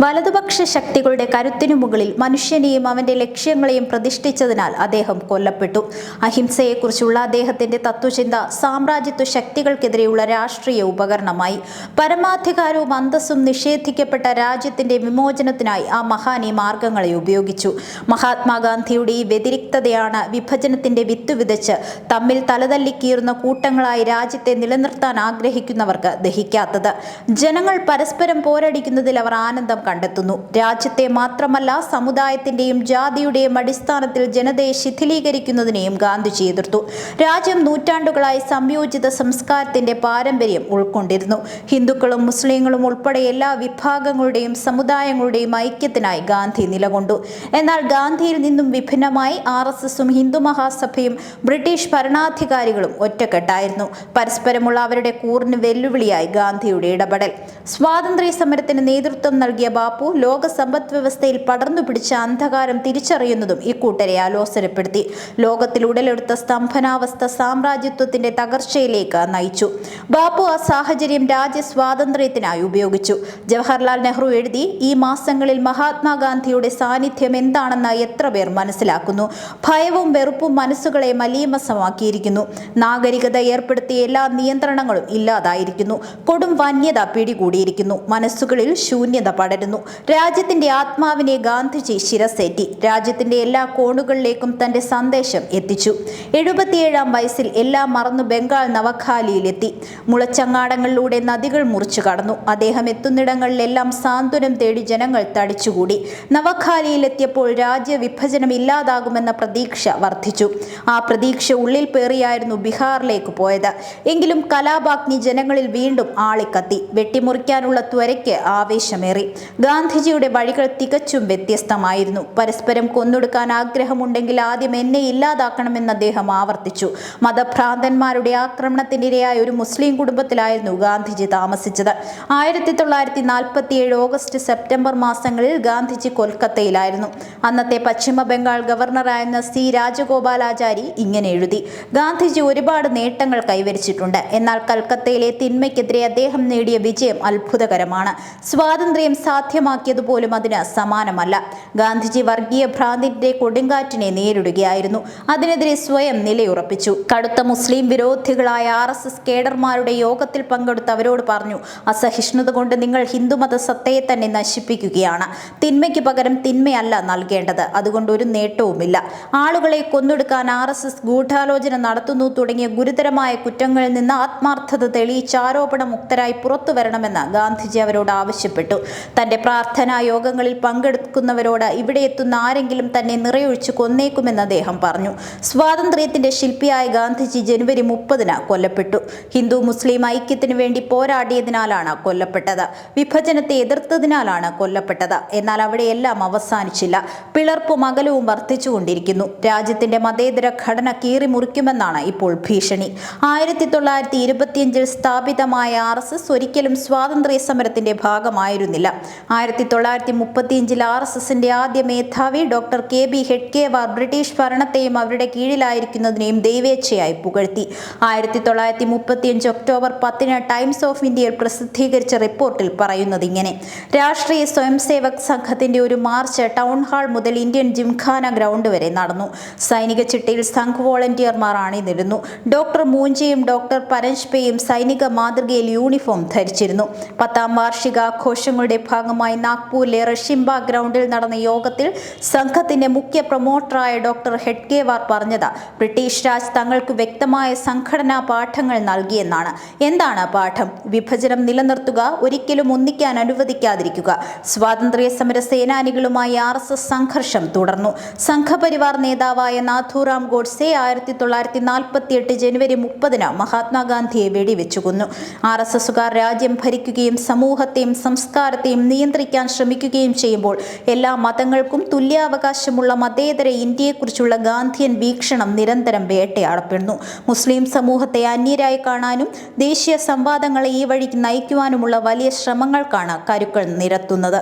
വലതുപക്ഷ ശക്തികളുടെ കരുത്തിനു മുകളിൽ മനുഷ്യനെയും അവന്റെ ലക്ഷ്യങ്ങളെയും പ്രതിഷ്ഠിച്ചതിനാൽ അദ്ദേഹം കൊല്ലപ്പെട്ടു. അഹിംസയെക്കുറിച്ചുള്ള അദ്ദേഹത്തിന്റെ തത്വചിന്ത സാമ്രാജ്യത്വ ശക്തികൾക്കെതിരെയുള്ള രാഷ്ട്രീയ ഉപകരണമായി. പരമാധികാരവും അന്തസ്സും നിഷേധിക്കപ്പെട്ട രാജ്യത്തിന്റെ വിമോചനത്തിനായി ആ മഹാനി മാർഗങ്ങളെ ഉപയോഗിച്ചു. മഹാത്മാഗാന്ധിയുടെ ഈ വ്യതിരിക്തതയാണ് വിഭജനത്തിന്റെ വിത്ത് വിതച്ച് തമ്മിൽ തലതല്ലിക്കീറുന്ന കൂട്ടങ്ങളായി രാജ്യത്തെ നിലനിർത്താൻ ആഗ്രഹിക്കുന്നവർക്ക് ദഹിക്കാത്തത്. ജനങ്ങൾ പരസ്പരം പോരടിക്കുന്നതിൽ അവർ ആനന്ദം കണ്ടെത്തുന്നു. രാജ്യത്തെ മാത്രമല്ല സമുദായത്തിന്റെയും ജാതിയുടെയും അടിസ്ഥാനത്തിൽ ജനതയെ ശിഥിലീകരിക്കുന്നതിനെയും ഗാന്ധിജി എതിർത്തു രാജ്യം നൂറ്റാണ്ടുകളായി സംയോജിത സംസ്കാരത്തിന്റെ പാരമ്പര്യം ഉൾക്കൊണ്ടിരുന്നു. ഹിന്ദുക്കളും മുസ്ലിങ്ങളും ഉൾപ്പെടെ എല്ലാ വിഭാഗങ്ങളുടെയും സമുദായങ്ങളുടെയും ഐക്യത്തിനായി ഗാന്ധി നിലകൊണ്ടു. എന്നാൽ ഗാന്ധിയിൽ നിന്നും വിഭിന്നമായി ആർ എസ് എസും ഹിന്ദു മഹാസഭയും ബ്രിട്ടീഷ് ഭരണാധികാരികളും ഒറ്റക്കെട്ടായിരുന്നു. പരസ്പരമുള്ള അവരുടെ കൂറിന് വെല്ലുവിളിയായി ഗാന്ധിയുടെ ഇടപെടൽ. സ്വാതന്ത്ര്യ സമരത്തിന് നേതൃത്വം നൽകിയ ബാപ്പു ലോക സമ്പദ് വ്യവസ്ഥയിൽ പടർന്നു പിടിച്ച അന്ധകാരം തിരിച്ചറിയുന്നതും ഇക്കൂട്ടരെ ആലോചനപ്പെടുത്തി ലോകത്തിൽ ഉടലെടുത്ത സ്തംഭനാവസ്ഥ സാമ്രാജ്യത്വത്തിന്റെ തകർച്ചയിലേക്ക് നയിച്ചു. ബാപ്പു ആ സാഹചര്യം രാജ്യ സ്വാതന്ത്ര്യത്തിനായി ഉപയോഗിച്ചു. ജവഹർലാൽ നെഹ്റു എഴുതി ഈ മാസങ്ങളിൽ മഹാത്മാഗാന്ധിയുടെ സാന്നിധ്യം എന്താണെന്ന് എത്ര പേർ മനസ്സിലാക്കുന്നു. ഭയവും വെറുപ്പും മനസ്സുകളെ മലീമസമാക്കിയിരിക്കുന്നു. നാഗരികത ഏർപ്പെടുത്തിയ എല്ലാ നിയന്ത്രണങ്ങളും ഇല്ലാതായിരിക്കുന്നു. കൊടും വന്യത പിടികൂടിയിരിക്കുന്നു. മനസ്സുകളിൽ ശൂന്യത പടരുന്നു. രാജ്യത്തിന്റെ ആത്മാവിനെ ഗാന്ധിജി ശിരസേറ്റി. രാജ്യത്തിന്റെ എല്ലാ കോണുകളിലേക്കും തന്റെ സന്ദേശം എത്തിച്ചു. എഴുപത്തിയേഴാം വയസ്സിൽ എല്ലാം മറന്നു ബംഗാൾ നവഖാലിയിലെത്തി. മുളച്ചങ്ങാടങ്ങളിലൂടെ നദികൾ മുറിച്ചു കടന്നു. അദ്ദേഹം എത്തുന്നിടങ്ങളിലെല്ലാം സാന്ത്വനം തേടി ജനങ്ങൾ തടിച്ചുകൂടി. നവഖാലിയിലെത്തിയപ്പോൾ രാജ്യവിഭജനം ഇല്ലാതാകുമെന്ന പ്രതീക്ഷ വർദ്ധിച്ചു. ആ പ്രതീക്ഷ ഉള്ളിൽ പേറിയായിരുന്നു ബീഹാറിലേക്ക് പോയത്. എങ്കിലും കലാപാഗ്നി ജനങ്ങളിൽ വീണ്ടും ആളിക്കത്തി. വെട്ടിമുറിക്കാനുള്ള ത്വരയ്ക്ക് ആവേശമേറി. ഗാന്ധിജിയുടെ വഴികൾ തികച്ചും വ്യത്യസ്തമായിരുന്നു. പരസ്പരം കൊന്നൊടുക്കാൻ ആഗ്രഹമുണ്ടെങ്കിൽ ആദ്യം എന്നെ ഇല്ലാതാക്കണമെന്ന് അദ്ദേഹം ആവർത്തിച്ചു. മതഭ്രാന്തന്മാരുടെ ആക്രമണത്തിനിരയായ ഒരു മുസ്ലിം കുടുംബത്തിലായിരുന്നു ഗാന്ധിജി താമസിച്ചത്. ആയിരത്തി തൊള്ളായിരത്തി നാൽപ്പത്തി ഏഴ് ഓഗസ്റ്റ് സെപ്റ്റംബർ മാസങ്ങളിൽ ഗാന്ധിജി കൊൽക്കത്തയിലായിരുന്നു. അന്നത്തെ പശ്ചിമ ബംഗാൾ ഗവർണറായിരുന്ന സി രാജഗോപാലാചാരി ഇങ്ങനെ എഴുതി. ഗാന്ധിജി ഒരുപാട് നേട്ടങ്ങൾ കൈവരിച്ചിട്ടുണ്ട്. എന്നാൽ കൽക്കത്തയിലെ തിന്മയ്ക്കെതിരെ അദ്ദേഹം നേടിയ വിജയം അത്ഭുതകരമാണ്. സ്വാതന്ത്ര്യം സാധ്യമാക്കിയതുപോലും അതിന് സമാനമല്ല. ഗാന്ധിജി വർഗീയ ഭ്രാന്തിന്റെ കൊടുങ്കാറ്റിനെ നേരിടുകയായിരുന്നു. അതിനെതിരെ സ്വയം നിലയുറപ്പിച്ചു. കടുത്ത മുസ്ലിം വിരോധികളായ ആർ എസ് എസ് കേഡർമാരുടെ യോഗത്തിൽ പങ്കെടുത്ത് അവരോട് പറഞ്ഞു അസഹിഷ്ണുത കൊണ്ട് നിങ്ങൾ ഹിന്ദുമത സത്തയെ തന്നെ നശിപ്പിക്കുകയാണ്. തിന്മയ്ക്ക് പകരം തിന്മയല്ല നൽകേണ്ടത്. അതുകൊണ്ട് ഒരു നേട്ടവുമില്ല. ആളുകളെ കൊന്നൊടുക്കാൻ ആർ എസ് എസ് ഗൂഢാലോചന നടത്തുന്നു തുടങ്ങിയ ഗുരുതരമായ കുറ്റങ്ങളിൽ നിന്ന് ആത്മാർത്ഥത തെളിയിച്ച് ആരോപണമുക്തരായി പുറത്തു വരണമെന്ന് ഗാന്ധിജി അവരോട് ആവശ്യപ്പെട്ടു. തന്റെ പ്രാർത്ഥനാ യോഗങ്ങളിൽ പങ്കെടുക്കുന്നവരോട് ഇവിടെ എത്തുന്ന ആരെങ്കിലും തന്നെ നിറയൊഴിച്ച് കൊന്നേക്കുമെന്ന് അദ്ദേഹം പറഞ്ഞു. സ്വാതന്ത്ര്യത്തിന്റെ ശില്പിയായ ഗാന്ധിജി ജനുവരി മുപ്പതിന് കൊല്ലപ്പെട്ടു. ഹിന്ദു മുസ്ലിം ഐക്യത്തിനു വേണ്ടി പോരാടിയതിനാലാണ് കൊല്ലപ്പെട്ടത്. വിഭജനത്തെ എതിർത്തതിനാലാണ് കൊല്ലപ്പെട്ടത്. എന്നാൽ അവിടെയെല്ലാം അവസാനിച്ചില്ല. പിളർപ്പും അകലവും വർദ്ധിച്ചുകൊണ്ടിരിക്കുന്നു. രാജ്യത്തിന്റെ മതേതര ഘടന കീറി മുറിക്കുമെന്നാണ് ഇപ്പോൾ ഭീഷണി. ആയിരത്തി തൊള്ളായിരത്തി ഇരുപത്തിയഞ്ചിൽ സ്ഥാപിതമായ ആർ എസ് എസ് ഒരിക്കലും സ്വാതന്ത്ര്യ സമരത്തിന്റെ ഭാഗമായിരുന്നില്ല. ആയിരത്തി തൊള്ളായിരത്തി മുപ്പത്തിയഞ്ചിൽ ആർ എസ് എസിന്റെ ആദ്യ മേധാവി doctor K B Hedgewar British ഭരണത്തെയും അവരുടെ കീഴിലായിരിക്കുന്നതിനെയും ദൈവേച്ഛയായി പുകഴ്ത്തി. ആയിരത്തി തൊള്ളായിരത്തി മുപ്പത്തിയഞ്ച് ഒക്ടോബർ പത്തിന് ടൈംസ് ഓഫ് ഇന്ത്യയിൽ പ്രസിദ്ധീകരിച്ച റിപ്പോർട്ടിൽ പറയുന്നത് ഇങ്ങനെ. രാഷ്ട്രീയ സ്വയംസേവക് സംഘത്തിന്റെ ഒരു മാർച്ച് ടൗൺ ഹാൾ മുതൽ ഇന്ത്യൻ ജിംഖാന ഗ്രൗണ്ട് വരെ നടന്നു. സൈനിക ചിട്ടയിൽ സംഘ് വോളണ്ടിയർമാർ അണിനിരുന്നു ഡോക്ടർ മൂഞ്ചയും ഡോക്ടർ പരഞ്ജ്പേയും സൈനിക മാതൃകയിൽ യൂണിഫോം ധരിച്ചിരുന്നു. പത്താം വാർഷികാഘോഷങ്ങളുടെ ഭാഗമായി നാഗ്പൂരിലെ റഷിംബ ഗ്രൗണ്ടിൽ നടന്ന യോഗത്തിൽ സംഘത്തിന്റെ മുഖ്യ പ്രൊമോട്ടറായ ഡോക്ടർ ഹെഡ്ഗേവാർ പറഞ്ഞത് ബ്രിട്ടീഷ് രാജ് തങ്ങൾക്ക് വ്യക്തമായ സംഘടനാ പാഠങ്ങൾ നൽകിയെന്നാണ്. എന്താണ് പാഠം? വിഭജനം നിലനിർത്തുക ഒരിക്കലും ഒന്നിക്കാൻ അനുവദിക്കാതിരിക്കുക. സ്വാതന്ത്ര്യ സമര സേനാനികളുമായി ആർ എസ് എസ് സംഘർഷം തുടർന്നു. സംഘപരിവാർ നേതാവായ നാഥുറാം ഗോഡ്സെ ആയിരത്തി തൊള്ളായിരത്തി നാൽപ്പത്തി എട്ട് ജനുവരി മുപ്പതിന് മഹാത്മാഗാന്ധിയെ വെടിവെച്ചു കൊന്നു ആർ എസ് എസുകാർ രാജ്യം ഭരിക്കുകയും സമൂഹത്തെയും സംസ്കാരത്തെയും നിയന്ത്രിക്കാൻ ശ്രമിക്കുകയും ചെയ്യുമ്പോൾ എല്ലാ മതങ്ങൾക്കും തുല്യാവകാശമുള്ള മതേതര ഇന്ത്യയെക്കുറിച്ചുള്ള ഗാന്ധിയൻ വീക്ഷണം നിരന്തരം വേട്ടയാടപ്പെടുന്നു. മുസ്ലിം സമൂഹത്തെ അന്യരായി കാണാനും ദേശീയ സംവാദങ്ങളെ ഈ വഴിക്ക് നയിക്കുവാനുമുള്ള വലിയ ശ്രമങ്ങൾക്കാണ് കരുക്കൾ നിരത്തുന്നത്.